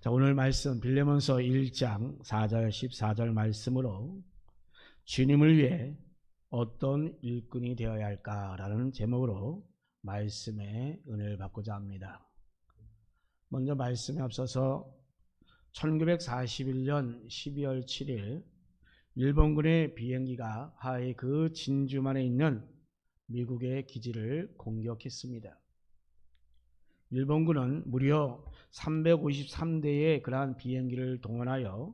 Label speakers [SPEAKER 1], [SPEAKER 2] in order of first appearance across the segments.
[SPEAKER 1] 자, 오늘 말씀 빌레몬서 1장 4절 14절 말씀으로 주님을 위해 어떤 일꾼이 되어야 할까라는 제목으로 말씀의 은혜를 받고자 합니다. 먼저 말씀에 앞서서 1941년 12월 7일 일본군의 비행기가 하해 그 진주만에 있는 미국의 기지를 공격했습니다. 일본군은 무려 353대의 그러한 비행기를 동원하여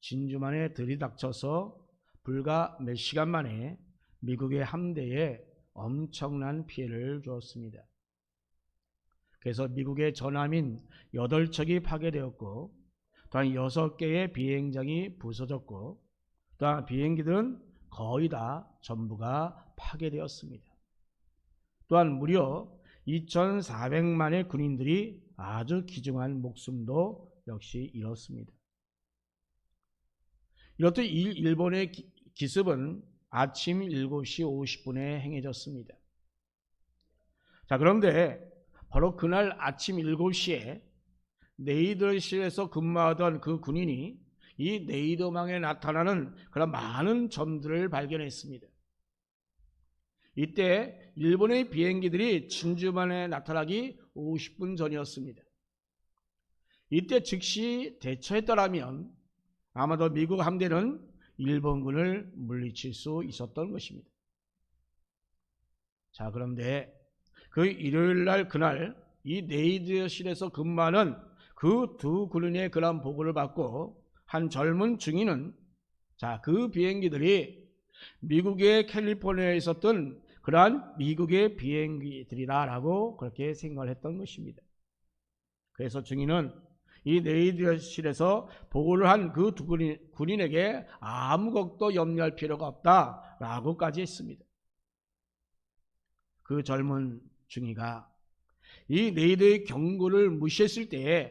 [SPEAKER 1] 진주만에 들이닥쳐서 불과 몇 시간 만에 미국의 함대에 엄청난 피해를 주었습니다. 그래서 미국의 전함인 8척이 파괴되었고 또한 6개의 비행장이 부서졌고 또한 비행기들은 거의 다 전부가 파괴되었습니다. 또한 무려 2,400만의 군인들이 아주 귀중한 목숨도 역시 잃었습니다. 이렇듯 일본의 기습은 아침 7시 50분에 행해졌습니다. 자, 그런데 바로 그날 아침 7시에 네이더실에서 근무하던 그 군인이 이 네이더망에 나타나는 그런 많은 점들을 발견했습니다. 이때 일본의 비행기들이 진주만에 나타나기 50분 전이었습니다. 이때 즉시 대처했더라면 아마도 미국 함대는 일본군을 물리칠 수 있었던 것입니다. 자, 그런데 그 일요일 날 그날 이 네이드실에서 근무하는 그 두 군인의 그런 보고를 받고 한 젊은 중인은 자, 그 비행기들이 미국의 캘리포니아에 있었던 그러한 미국의 비행기들이라라고 그렇게 생각을 했던 것입니다. 그래서 증인은 이 네이드실에서 보고를 한 그 두 군인에게 아무것도 염려할 필요가 없다라고까지 했습니다. 그 젊은 중이가 이 네이드의 경고를 무시했을 때에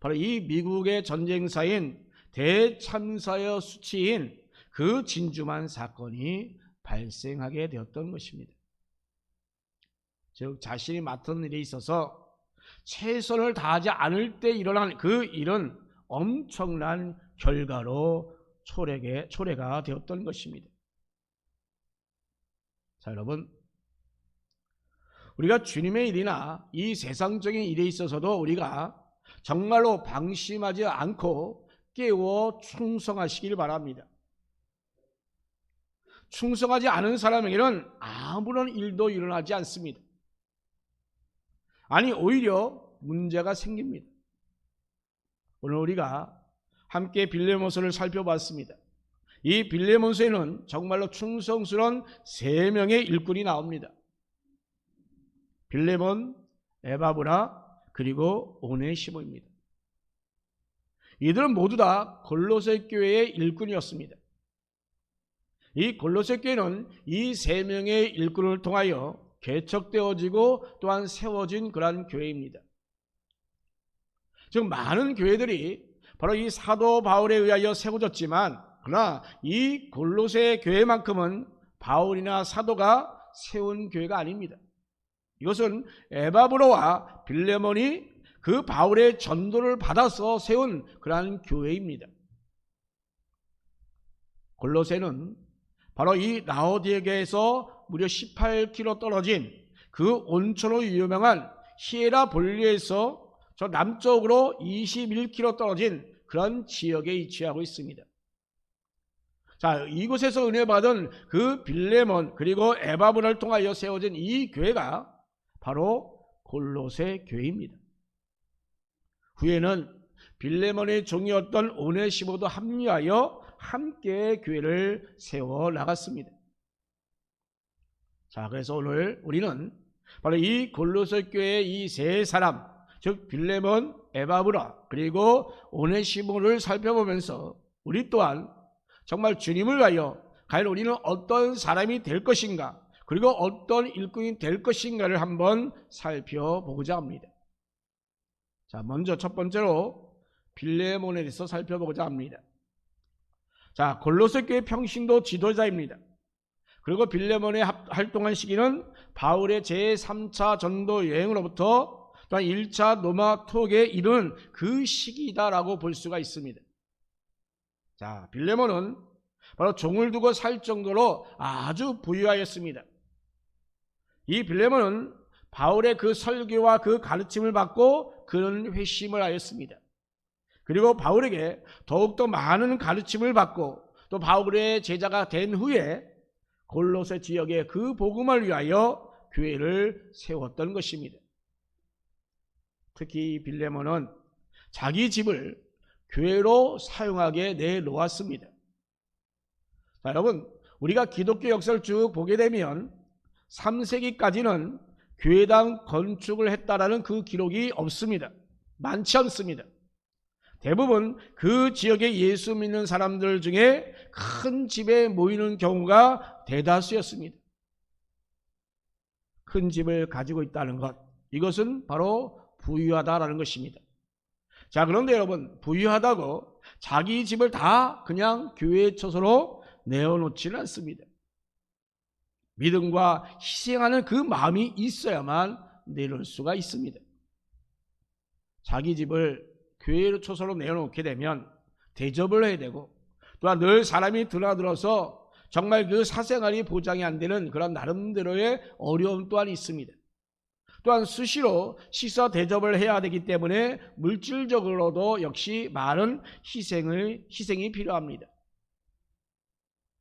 [SPEAKER 1] 바로 이 미국의 전쟁사인 대참사여 수치인 그 진주만 사건이 발생하게 되었던 것입니다. 즉 자신이 맡은 일에 있어서 최선을 다하지 않을 때 일어난 그 일은 엄청난 결과로 초래게, 초래가 되었던 것입니다. 자, 여러분. 우리가 주님의 일이나 이 세상적인 일에 있어서도 우리가 정말로 방심하지 않고 깨워 충성하시길 바랍니다. 충성하지 않은 사람에게는 아무런 일도 일어나지 않습니다. 아니, 오히려 문제가 생깁니다. 오늘 우리가 함께 빌레몬서를 살펴봤습니다. 이 빌레몬서에는 정말로 충성스러운 세 명의 일꾼이 나옵니다. 빌레몬, 에바브라, 그리고 오네시모입니다. 이들은 모두 다 골로새 교회의 일꾼이었습니다. 이 골로새 교회는 이 세 명의 일꾼을 통하여 개척되어지고 또한 세워진 그러한 교회입니다. 즉 많은 교회들이 바로 이 사도 바울에 의하여 세워졌지만 그러나 이 골로새 교회만큼은 바울이나 사도가 세운 교회가 아닙니다. 이것은 에바브로와 빌레몬이 그 바울의 전도를 받아서 세운 그러한 교회입니다. 골로새는 바로 이 라오디에게에서 무려 18km 떨어진 그 온천으로 유명한 히에라 볼리에서 저 남쪽으로 21km 떨어진 그런 지역에 위치하고 있습니다. 자, 이곳에서 은혜 받은 그 빌레몬 그리고 에바브를 통하여 세워진 이 교회가 바로 골로새 교회입니다. 후에는 빌레몬의 종이었던 오네시모도 합류하여 함께 교회를 세워 나갔습니다. 자, 그래서 오늘 우리는 바로 이 골로새 교회의 이세 사람, 즉 빌레몬, 에바브라 그리고 오네시모를 살펴보면서 우리 또한 정말 주님을 위하여 과연 우리는 어떤 사람이 될 것인가 그리고 어떤 일꾼이 될 것인가를 한번 살펴보고자 합니다. 자, 먼저 첫 번째로 빌레몬에 대해서 살펴보고자 합니다. 자, 골로새 교회 평신도 지도자입니다. 그리고 빌레몬의 활동한 시기는 바울의 제3차 전도 여행으로부터 또한 1차 노마 투옥에 이른 그 시기다라고 볼 수가 있습니다. 자, 빌레몬은 바로 종을 두고 살 정도로 아주 부유하였습니다. 이 빌레몬은 바울의 그 설교와 그 가르침을 받고 그는 회심을 하였습니다. 그리고 바울에게 더욱더 많은 가르침을 받고 또 바울의 제자가 된 후에 골로새 지역에 그 복음을 위하여 교회를 세웠던 것입니다. 특히 빌레몬은 자기 집을 교회로 사용하게 내놓았습니다. 자, 여러분, 우리가 기독교 역사를 쭉 보게 되면 3세기까지는 교회당 건축을 했다라는 그 기록이 없습니다. 많지 않습니다. 대부분 그 지역에 예수 믿는 사람들 중에 큰 집에 모이는 경우가 대다수였습니다. 큰 집을 가지고 있다는 것, 이것은 바로 부유하다라는 것입니다. 자, 그런데 여러분, 부유하다고 자기 집을 다 그냥 교회 처소로 내어놓지는 않습니다. 믿음과 희생하는 그 마음이 있어야만 내놓을 수가 있습니다. 자기 집을 교회로 초소로 내어놓게 되면 대접을 해야 되고 또한 늘 사람이 드나들어서 정말 그 사생활이 보장이 안 되는 그런 나름대로의 어려움 또한 있습니다. 또한 수시로 시서 대접을 해야 되기 때문에 물질적으로도 역시 많은 희생을 희생이 필요합니다.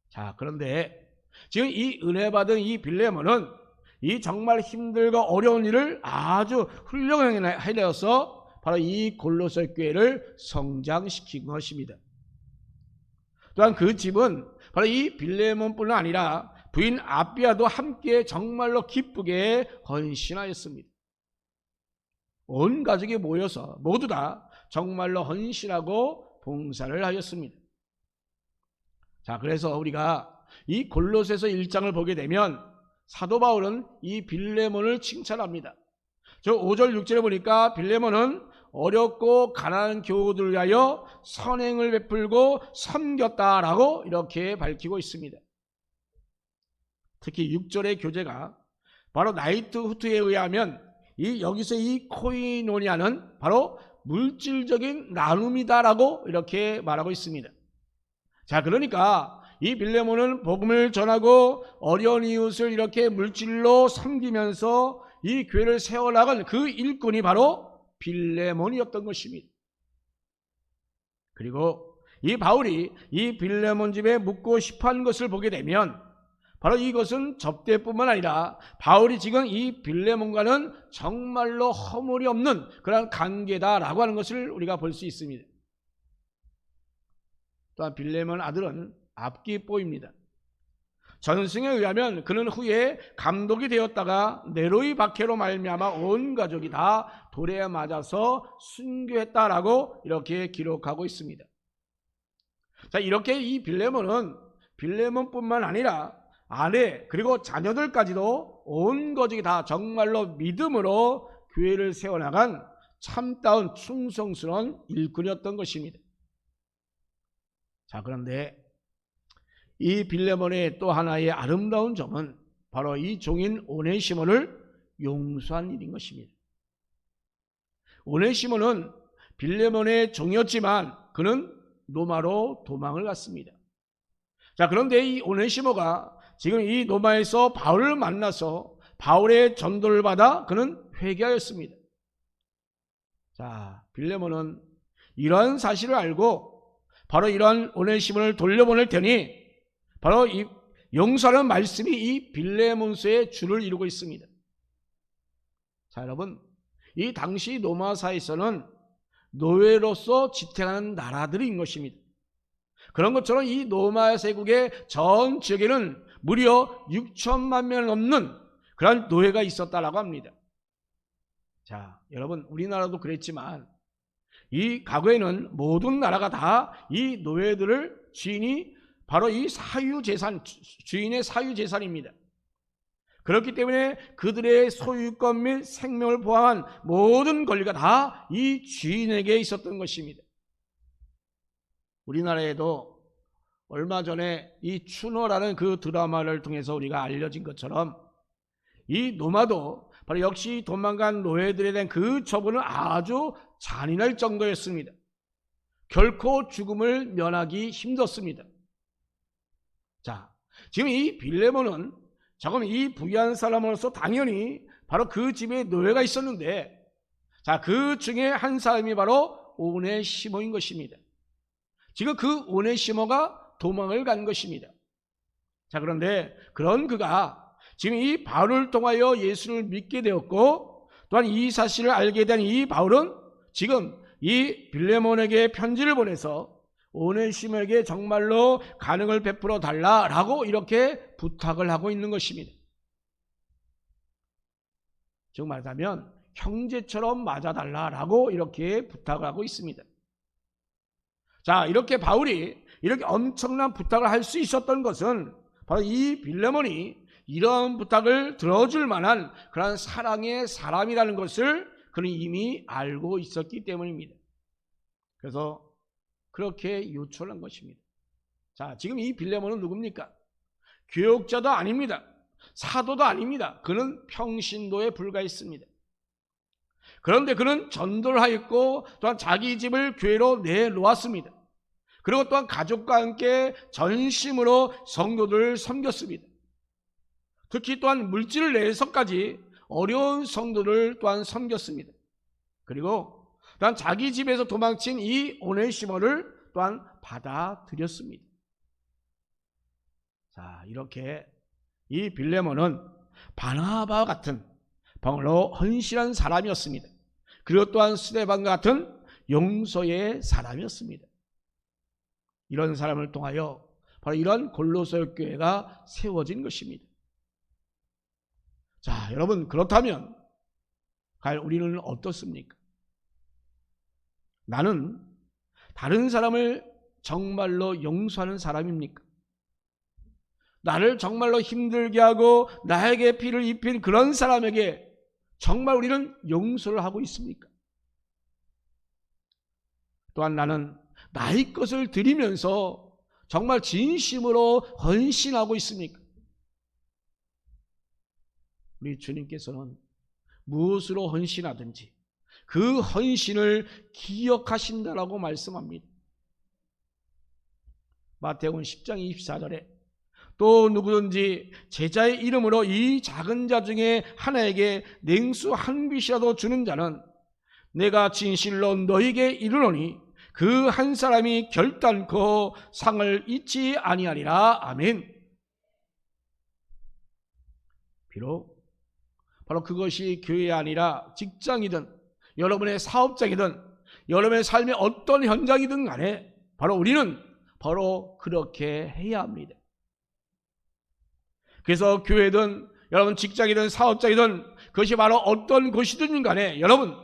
[SPEAKER 1] 자, 그런데 지금 이 은혜 받은 이 빌레몬은 이 정말 힘들고 어려운 일을 아주 훌륭하게 해내어서 바로 이 골로새 교회를 성장시킨 것입니다. 또한 그 집은 바로 이 빌레몬뿐 아니라 부인 아비아도 함께 정말로 기쁘게 헌신하였습니다. 온 가족이 모여서 모두 다 정말로 헌신하고 봉사를 하였습니다. 자, 그래서 우리가 이 골로새서 1장을 보게 되면 사도 바울은 이 빌레몬을 칭찬합니다. 저 5절 6절에 보니까 빌레몬은 어렵고 가난한 교우들 위하여 선행을 베풀고 섬겼다라고 이렇게 밝히고 있습니다. 특히 6절의 교재가 바로 나이트 후트에 의하면 이 여기서 이 코이노니아는 바로 물질적인 나눔이다라고 이렇게 말하고 있습니다. 자, 그러니까 이 빌레몬은 복음을 전하고 어려운 이웃을 이렇게 물질로 섬기면서 이 교회를 세워나간 그 일꾼이 바로 빌레몬이었던 것입니다. 그리고 이 바울이 이 빌레몬 집에 묵고 싶어 한 것을 보게 되면 바로 이것은 접대뿐만 아니라 바울이 지금 이 빌레몬과는 정말로 허물이 없는 그런 관계다라고 하는 것을 우리가 볼 수 있습니다. 또한 빌레몬 아들은 압기뽀입니다. 전승에 의하면 그는 후에 감독이 되었다가 네로이 박해로 말미암아 온 가족이 다 돌에 맞아서 순교했다라고 이렇게 기록하고 있습니다. 자 이렇게 이 빌레몬은 빌레몬뿐만 아니라 아내 그리고 자녀들까지도 온 가족이 다 정말로 믿음으로 교회를 세워나간 참다운 충성스러운 일꾼이었던 것입니다. 자 그런데 이 빌레몬의 또 하나의 아름다운 점은 바로 이 종인 오네시몬을 용서한 일인 것입니다. 오네시몬은 빌레몬의 종이었지만 그는 노마로 도망을 갔습니다. 자, 그런데 이 오네시모가 지금 이 노마에서 바울을 만나서 바울의 전도를 받아 그는 회개하였습니다. 자, 빌레몬은 이러한 사실을 알고 바로 이러한 오네시몬을 돌려보낼 테니 바로 이 용서하는 말씀이 이 빌레몬서의 줄을 이루고 있습니다. 자, 여러분, 이 당시 로마사에서는 노예로서 지탱하는 나라들인 것입니다. 그런 것처럼 이 로마 세국의 전 지역에는 무려 6천만 명 넘는 그런 노예가 있었다라고 합니다. 자, 여러분, 우리나라도 그랬지만 이 과거에는 모든 나라가 다 이 노예들을 주인이 바로 이 사유재산, 주인의 사유재산입니다. 그렇기 때문에 그들의 소유권 및 생명을 포함한 모든 권리가 다 이 주인에게 있었던 것입니다. 우리나라에도 얼마 전에 이 추노라는 그 드라마를 통해서 우리가 알려진 것처럼 이 노마도 바로 역시 도망간 노예들에 대한 그 처분은 아주 잔인할 정도였습니다. 결코 죽음을 면하기 힘들었습니다. 자, 지금 이 빌레몬은 조금 이 부유한 사람으로서 당연히 바로 그 집에 노예가 있었는데, 자, 그 중에 한 사람이 바로 오네시모인 것입니다. 지금 그 오네시모가 도망을 간 것입니다. 자, 그런데 그런 그가 지금 이 바울을 통하여 예수를 믿게 되었고 또한 이 사실을 알게 된 이 바울은 지금 이 빌레몬에게 편지를 보내서 오네시모에게 정말로 가능을 베풀어 달라라고 이렇게 부탁을 하고 있는 것입니다. 즉 말하자면 형제처럼 맞아달라라고 이렇게 부탁을 하고 있습니다. 자, 이렇게 바울이 이렇게 엄청난 부탁을 할 수 있었던 것은 바로 이 빌레몬이 이런 부탁을 들어줄 만한 그런 사랑의 사람이라는 것을 그는 이미 알고 있었기 때문입니다. 그래서 그렇게 요청한 것입니다. 자, 지금 이 빌레몬은 누굽니까? 교역자도 아닙니다. 사도도 아닙니다. 그는 평신도에 불과했습니다. 그런데 그는 전도를 하였고 또한 자기 집을 교회로 내놓았습니다. 그리고 또한 가족과 함께 전심으로 성도들을 섬겼습니다. 특히 또한 물질을 내서까지 어려운 성도를 또한 섬겼습니다. 그리고 또한 자기 집에서 도망친 이 오네시모를 또한 받아들였습니다. 자, 이렇게 이 빌레몬은 바나바와 같은 방울로 헌신한 사람이었습니다. 그리고 또한 스데반과 같은 용서의 사람이었습니다. 이런 사람을 통하여 바로 이런 골로새 교회가 세워진 것입니다. 자, 여러분 그렇다면 과연 우리는 어떻습니까? 나는 다른 사람을 정말로 용서하는 사람입니까? 나를 정말로 힘들게 하고 나에게 피를 입힌 그런 사람에게 정말 우리는 용서를 하고 있습니까? 또한 나는 나의 것을 드리면서 정말 진심으로 헌신하고 있습니까? 우리 주님께서는 무엇으로 헌신하든지 그 헌신을 기억하신다라고 말씀합니다. 마태복음 10장 24절에 또 누구든지 제자의 이름으로 이 작은 자 중에 하나에게 냉수 한 빗이라도 주는 자는 내가 진실로 너에게 이르노니 그 한 사람이 결단코 상을 잊지 아니하리라. 아멘. 비록 바로 그것이 교회 아니라 직장이든 여러분의 사업장이든 여러분의 삶의 어떤 현장이든 간에 바로 우리는 바로 그렇게 해야 합니다. 그래서 교회든 여러분 직장이든 사업장이든 그것이 바로 어떤 곳이든 간에 여러분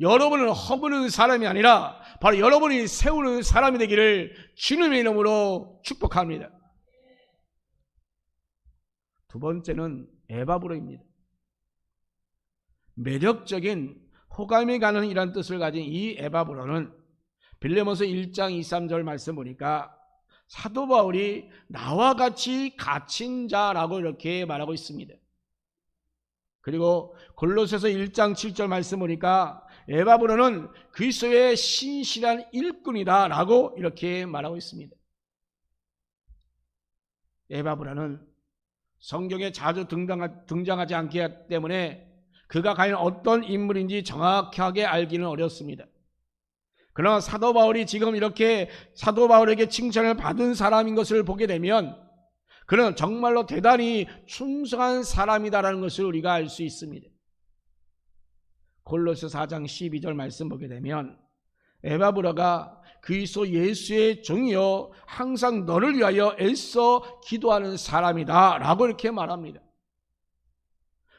[SPEAKER 1] 여러분을 허무는 사람이 아니라 바로 여러분이 세우는 사람이 되기를 주님의 이름으로 축복합니다. 두 번째는 에바브로입니다. 매력적인 호감이 가는 이런 뜻을 가진 이 에바브로는 빌레모서 1장 2, 3절 말씀 보니까 사도 바울이 나와 같이 갇힌 자라고 이렇게 말하고 있습니다. 그리고 골로새서 1장 7절 말씀 보니까 에바브로는 그리스도의 신실한 일꾼이다라고 이렇게 말하고 있습니다. 에바브라는 성경에 자주 등장하지 않기 때문에 그가 과연 어떤 인물인지 정확하게 알기는 어렵습니다. 그러나 사도 바울이 지금 이렇게 사도 바울에게 칭찬을 받은 사람인 것을 보게 되면 그는 정말로 대단히 충성한 사람이다라는 것을 우리가 알 수 있습니다. 골로새 4장 12절 말씀 보게 되면 에바브라가 그리스도 예수의 종이요 항상 너를 위하여 애써 기도하는 사람이다라고 이렇게 말합니다.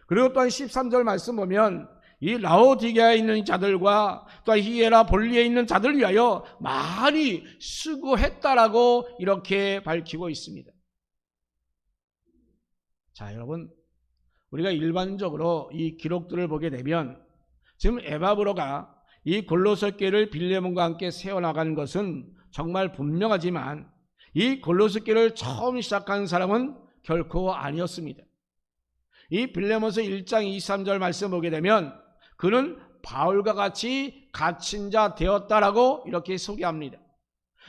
[SPEAKER 1] 그리고 또한 13절 말씀 보면 이 라오디게아에 있는 자들과 또 히에라 볼리에 있는 자들 위하여 많이 수고했다라고 이렇게 밝히고 있습니다. 자, 여러분, 우리가 일반적으로 이 기록들을 보게 되면 지금 에바브로가 이 골로새 교를 빌레몬과 함께 세워나가는 것은 정말 분명하지만 이 골로새 교를 처음 시작한 사람은 결코 아니었습니다. 이 빌레몬서 1장 23절 말씀 보게 되면 그는 바울과 같이 갇힌 자 되었다라고 이렇게 소개합니다.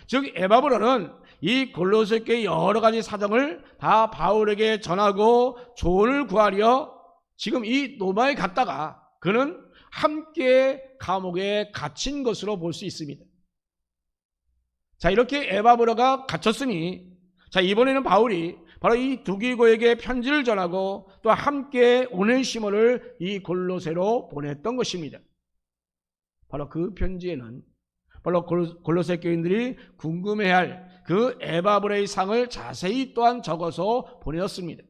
[SPEAKER 1] 즉 에바브로는 이 골로새 교회 여러 가지 사정을 다 바울에게 전하고 조언을 구하려 지금 이 노마에 갔다가 그는 함께 감옥에 갇힌 것으로 볼 수 있습니다. 자, 이렇게 에바브로가 갇혔으니 자, 이번에는 바울이 바로 이 두기고에게 편지를 전하고 또 함께 오네시모를 이 골로새로 보냈던 것입니다. 바로 그 편지에는 바로 골로새 교인들이 궁금해할 그 에바브레의 상을 자세히 또한 적어서 보내었습니다.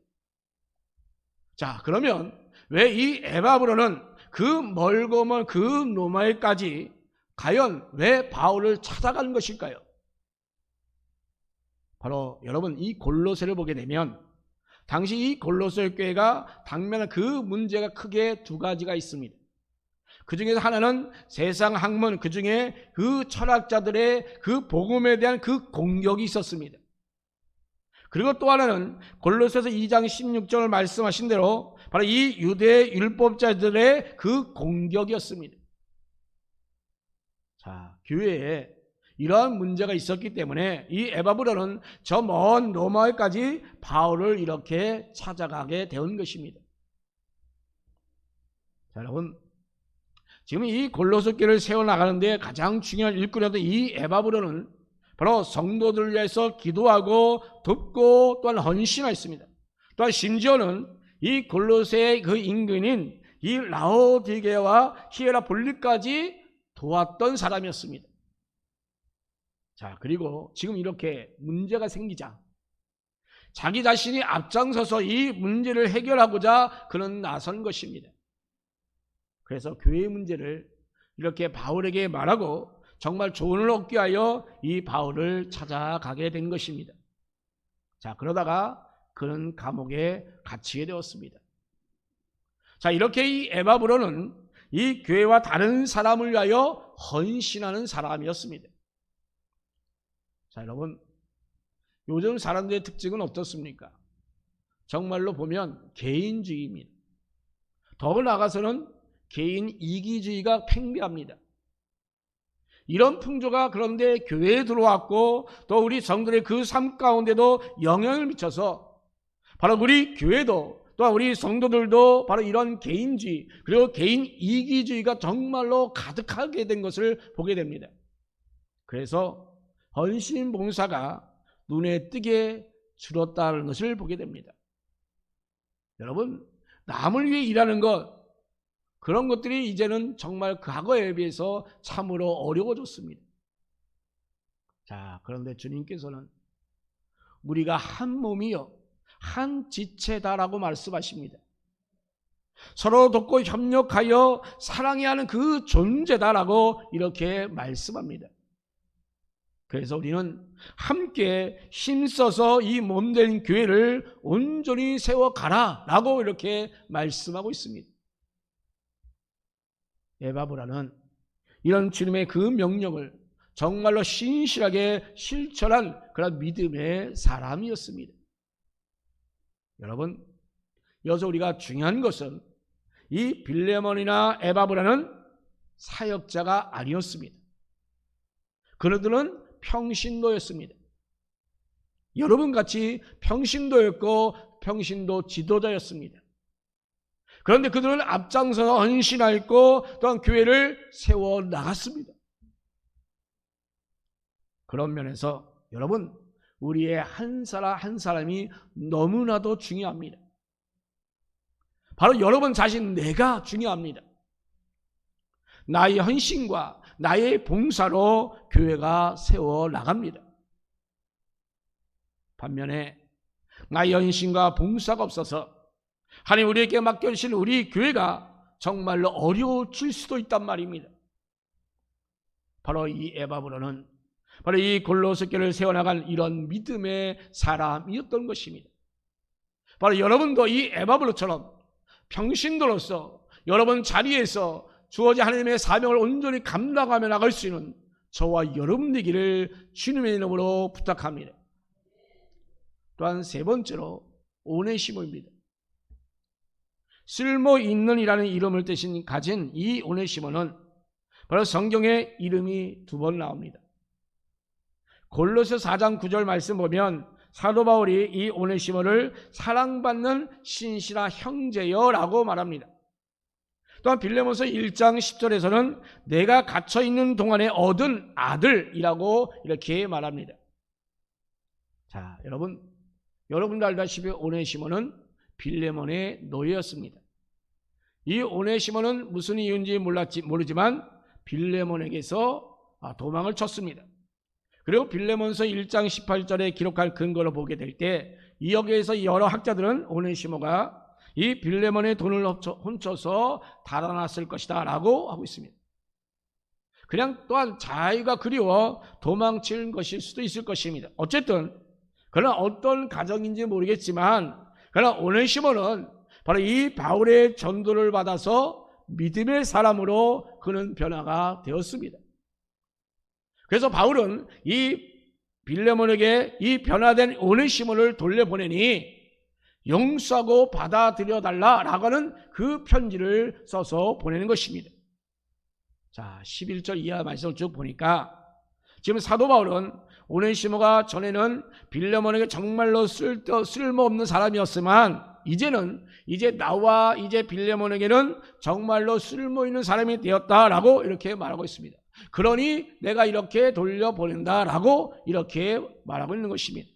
[SPEAKER 1] 자, 그러면 왜 이 에바브로는 그 멀고 먼 그 노마에까지 과연 왜 바울을 찾아가는 것일까요? 바로 여러분 이 골로새를 보게 되면 당시 이 골로새 교회가 당면한 그 문제가 크게 두 가지가 있습니다. 그 중에서 하나는 세상 학문, 그 중에 그 철학자들의 그 복음에 대한 그 공격이 있었습니다. 그리고 또 하나는 골로새서 2장 16절을 말씀하신 대로 바로 이 유대 율법자들의 그 공격이었습니다. 자, 교회에 이러한 문제가 있었기 때문에 이 에바브로는 저 먼 로마에까지 바울을 이렇게 찾아가게 되는 것입니다. 자, 여러분 지금 이 골로새 교를 세워 나가는데 가장 중요한 일꾼이었던 이 에바브로는 바로 성도들을 위해서 기도하고 돕고 또한 헌신하였습니다. 또한 심지어는 이 골로새의 그 인근인 이 라오디게와 히에라 볼리까지 도왔던 사람이었습니다. 자, 그리고 지금 이렇게 문제가 생기자 자기 자신이 앞장서서 이 문제를 해결하고자 그는 나선 것입니다. 그래서 교회의 문제를 이렇게 바울에게 말하고 정말 조언을 얻기 위하여 이 바울을 찾아가게 된 것입니다. 자, 그러다가 그는 감옥에 갇히게 되었습니다. 자, 이렇게 이 에바브로는 이 교회와 다른 사람을 위하여 헌신하는 사람이었습니다. 자, 여러분, 요즘 사람들의 특징은 어떻습니까? 정말로 보면 개인주의입니다. 더 나아가서는 개인 이기주의가 팽배합니다. 이런 풍조가 그런데 교회에 들어왔고 또 우리 성들의 그 삶 가운데도 영향을 미쳐서 바로 우리 교회도 또한 우리 성도들도 바로 이런 개인주의 그리고 개인 이기주의가 정말로 가득하게 된 것을 보게 됩니다. 그래서 헌신 봉사가 눈에 띄게 줄었다는 것을 보게 됩니다. 여러분, 남을 위해 일하는 것 그런 것들이 이제는 정말 과거에 비해서 참으로 어려워졌습니다. 자, 그런데 주님께서는 우리가 한 몸이요, 한 지체다라고 말씀하십니다. 서로 돕고 협력하여 사랑해야 하는 그 존재다라고 이렇게 말씀합니다. 그래서 우리는 함께 힘써서 이 몸된 교회를 온전히 세워가라 라고 이렇게 말씀하고 있습니다. 에바브라는 이런 주님의 그 명령을 정말로 신실하게 실천한 그런 믿음의 사람이었습니다. 여러분, 여기서 우리가 중요한 것은 이 빌레몬이나 에바브라는 사역자가 아니었습니다. 그들은 평신도였습니다. 여러분 같이 평신도였고 평신도 지도자였습니다. 그런데 그들은 앞장서서 헌신하였고 또한 교회를 세워 나갔습니다. 그런 면에서 여러분 우리의 한 사람 한 사람이 너무나도 중요합니다. 바로 여러분 자신 내가 중요합니다. 나의 헌신과 나의 봉사로 교회가 세워 나갑니다. 반면에 나의 헌신과 봉사가 없어서 하나님 우리에게 맡겨주신 우리 교회가 정말로 어려워질 수도 있단 말입니다. 바로 이 에바브로는 바로 이 골로새 교를 세워나간 이런 믿음의 사람이었던 것입니다. 바로 여러분도 이 에바브로처럼 평신도로서 여러분 자리에서 주어진 하나님의 사명을 온전히 감당하며 나갈 수 있는 저와 여러분 되기를 주님의 이름으로 부탁합니다. 또한 세 번째로 오네시모입니다. 쓸모 있는이라는 이름을 대신 가진 이 오네시모는 바로 성경에 이름이 두 번 나옵니다. 골로새 4장 9절 말씀 보면 사도 바울이 이 오네시모를 사랑받는 신실한 형제여라고 말합니다. 또한 빌레몬서 1장 10절에서는 내가 갇혀 있는 동안에 얻은 아들이라고 이렇게 말합니다. 자, 여러분, 여러분도 알다시피 오네시모는 빌레몬의 노예였습니다. 이 오네시모는 무슨 이유인지 몰랐지 모르지만 빌레몬에게서 아, 도망을 쳤습니다. 그리고 빌레몬서 1장 18절에 기록할 근거로 보게 될 때 이 여기에서 여러 학자들은 오네시모가 이 빌레몬의 돈을 훔쳐서 달아났을 것이다 라고 하고 있습니다. 그냥 또한 자기가 그리워 도망칠 것일 수도 있을 것입니다. 어쨌든 그러나 어떤 가정인지 모르겠지만 그러나 오네시모는 바로 이 바울의 전도를 받아서 믿음의 사람으로 그는 변화가 되었습니다. 그래서 바울은 이 빌레몬에게 이 변화된 오네시모를 돌려보내니 용서하고 받아들여 달라라고 하는 그 편지를 써서 보내는 것입니다. 자, 11절 이하 말씀을 쭉 보니까 지금 사도 바울은 오네시모가 전에는 빌레몬에게 정말로 쓸데 쓸모없는 사람이었지만 이제는 이제 나와 이제 빌레몬에게는 정말로 쓸모 있는 사람이 되었다라고 이렇게 말하고 있습니다. 그러니 내가 이렇게 돌려보낸다라고 이렇게 말하고 있는 것입니다.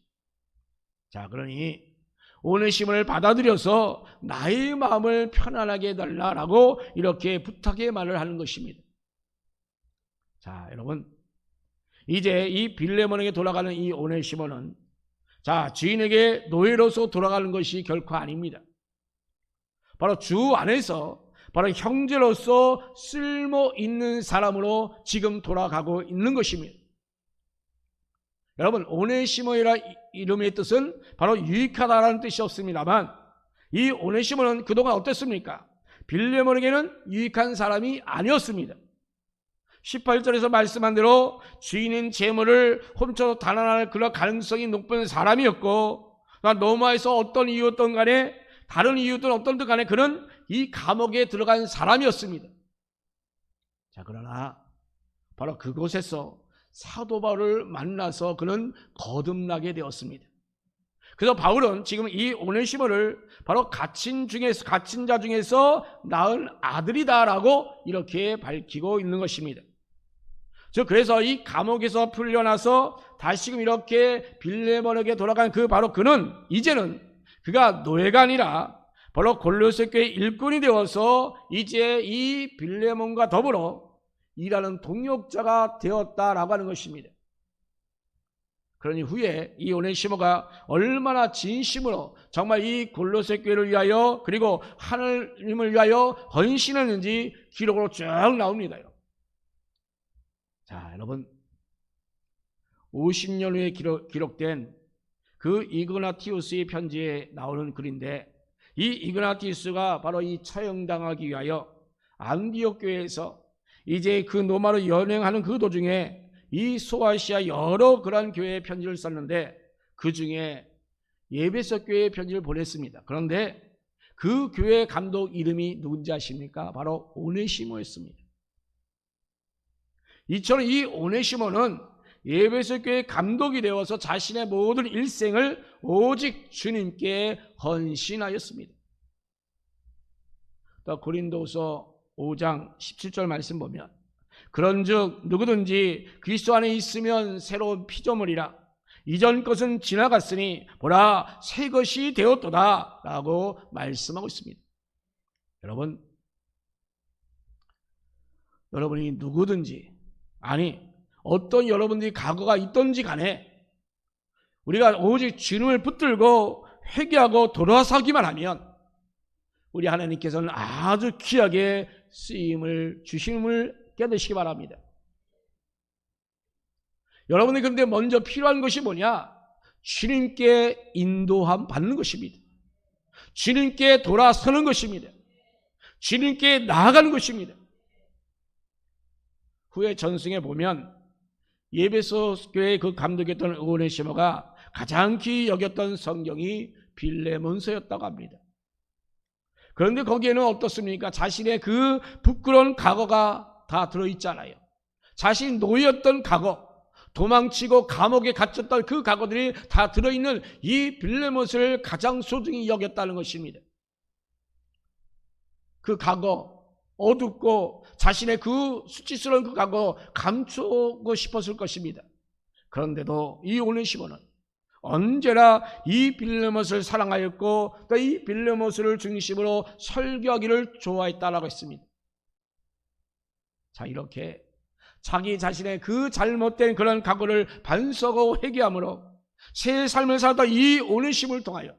[SPEAKER 1] 자, 그러니 오네시모를 받아들여서 나의 마음을 편안하게 해달라라고 이렇게 부탁의 말을 하는 것입니다. 자, 여러분. 이제 이 빌레몬에게 돌아가는 이 오네시모는 자, 주인에게 노예로서 돌아가는 것이 결코 아닙니다. 바로 주 안에서 바로 형제로서 쓸모 있는 사람으로 지금 돌아가고 있는 것입니다. 여러분, 오네시모이라 이름의 뜻은 바로 유익하다라는 뜻이 없습니다만 이 오네시모는 그동안 어땠습니까? 빌레몬에게는 유익한 사람이 아니었습니다. 18절에서 말씀한 대로 주인인 재물을 훔쳐서 달아날 그런 가능성이 높은 사람이었고 노마에서 어떤 이유였던 간에 다른 이유든 어떤 든 간에 그는 이 감옥에 들어간 사람이었습니다. 자 그러나 바로 그곳에서 사도 바울을 만나서 그는 거듭나게 되었습니다. 그래서 바울은 지금 이 오네시모를 바로 갇힌 중에서 갇힌 자 중에서 낳은 아들이다라고 이렇게 밝히고 있는 것입니다. 즉 그래서 이 감옥에서 풀려나서 다시금 이렇게 빌레몬에게 돌아간 그 바로 그는 이제는 그가 노예가 아니라 바로 골로새 교회 일꾼이 되어서 이제 이 빌레몬과 더불어 일하는 동역자가 되었다라고 하는 것입니다. 그러니 후에 이 오네시모가 얼마나 진심으로 정말 이 골로새 교회를 위하여 그리고 하나님을 위하여 헌신했는지 기록으로 쭉 나옵니다요. 자, 여러분 50년 후에 기록, 기록 된 그 이그나티우스의 편지에 나오는 글인데 이 이그나티우스가 바로 이 처형당하기 위하여 안디옥 교회에서 이제 그 노마로 연행하는 그 도중에 이 소아시아 여러 그러한 교회에 편지를 썼는데 그 중에 예배석 교회에 편지를 보냈습니다. 그런데 그 교회 감독 이름이 누군지 아십니까? 바로 오네시모였습니다. 이처럼 이 오네시모는 예배석 교회 감독이 되어서 자신의 모든 일생을 오직 주님께 헌신하였습니다. 또 고린도서 5장 17절 말씀 보면 그런즉 누구든지 그리스도 안에 있으면 새로운 피조물이라 이전 것은 지나갔으니 보라 새 것이 되었도다라고 말씀하고 있습니다. 여러분 여러분이 누구든지 아니 어떤 여러분들이 과거가 있던지 간에 우리가 오직 주님을 붙들고 회개하고 돌아서기만 하면 우리 하나님께서는 아주 귀하게 쓰임을 주심을 깨닫시기 바랍니다. 여러분이 그런데 먼저 필요한 것이 뭐냐? 주님께 인도함 받는 것입니다. 주님께 돌아서는 것입니다. 주님께 나아가는 것입니다. 후에 전승에 보면 예배소 교회 그 감독이었던 오네시모가 가장 귀히 여겼던 성경이 빌레몬서였다고 합니다. 그런데 거기에는 어떻습니까? 자신의 그 부끄러운 과거가 다 들어있잖아요. 자신이 노였던 과거, 도망치고 감옥에 갇혔던 그 과거들이 다 들어있는 이 빌레못을 가장 소중히 여겼다는 것입니다. 그 과거, 어둡고 자신의 그 수치스러운 그 과거 감추고 싶었을 것입니다. 그런데도 이 오네시모는 언제나 이 빌레못을 사랑하였고 또 이 빌레못을 중심으로 설교하기를 좋아했다라고 했습니다. 자 이렇게 자기 자신의 그 잘못된 그런 각오를 반성하고 회개함으로 새 삶을 살다 이 오네심을 통하여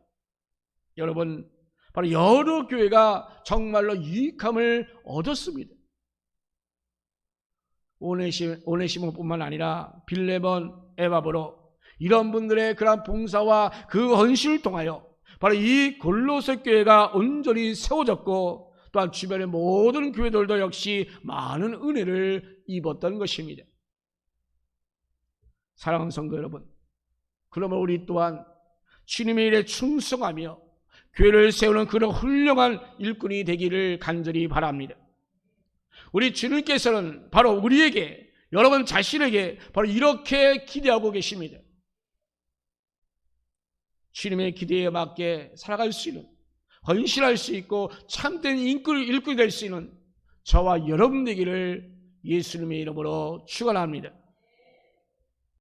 [SPEAKER 1] 여러분 바로 여러 교회가 정말로 유익함을 얻었습니다. 오네시, 오네시모뿐만 아니라 빌레몬, 에바브로 이런 분들의 그런 봉사와 그 헌신을 통하여 바로 이 골로새 교회가 온전히 세워졌고 또한 주변의 모든 교회들도 역시 많은 은혜를 입었던 것입니다. 사랑하는 성도 여러분, 그러면 우리 또한 주님의 일에 충성하며 교회를 세우는 그런 훌륭한 일꾼이 되기를 간절히 바랍니다. 우리 주님께서는 바로 우리에게 여러분 자신에게 바로 이렇게 기대하고 계십니다. 주님의 기대에 맞게 살아갈 수 있는 헌신할 수 있고 참된 인꾼 일꾼이 될 수 있는 저와 여러분 되기를 예수님의 이름으로 축원합니다.